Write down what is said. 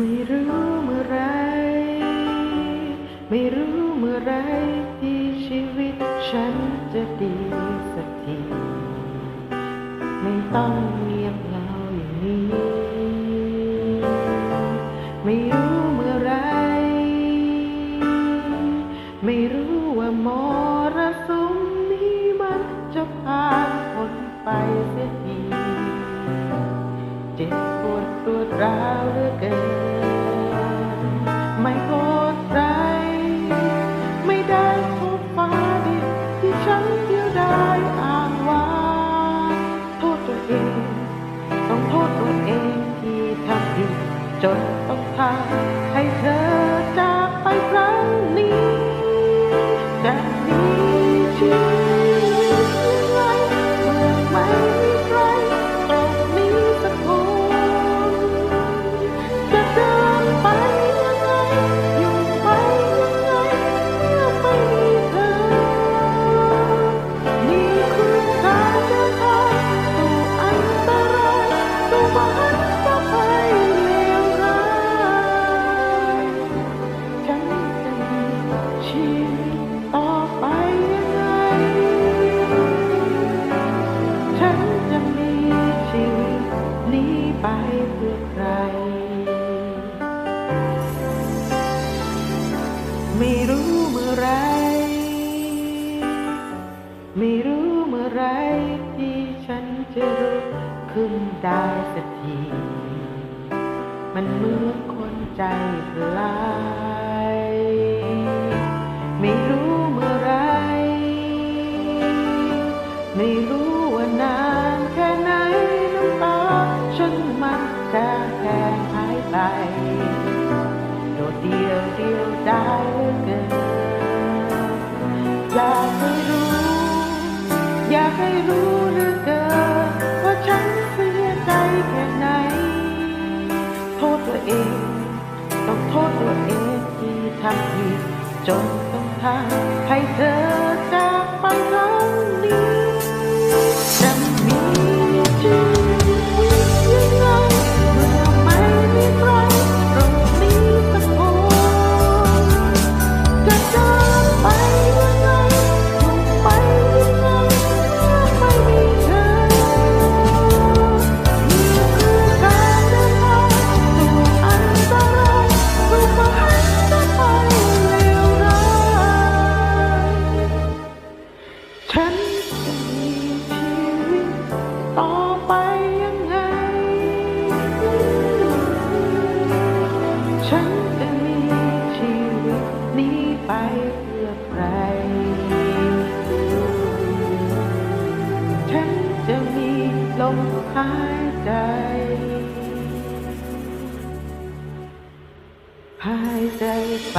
ไม่รู้เมื่อไร ไม่รู้เมื่อไรที่ชีวิตฉันจะดีสักที ไม่ต้องเงียบเหงาอย่างนี้ ไม่รู้เมื่อไร ไม่รู้ จนต้ ไม่รู้เมื่อไรที่ฉันจะรู้ขึ้นได้สักที มันเหมือนคนใจสลายไม่รู้เมื่อไร ไม่รู้ว่านานแค่ไหนน้ำตาฉันมันจะแห้งหายไปโดดเดียวเดียวได้เหลือเกินอยาก ให้รู้หรือเกินว่าฉันเสียใจแค่ไหน โทษตัวเอง ต้องโทษตัวเองที่ทำผิดจนต้องทำให้เธอ ไปเพื่อใคร ฉันจะมีลมหายใจ หายใจไป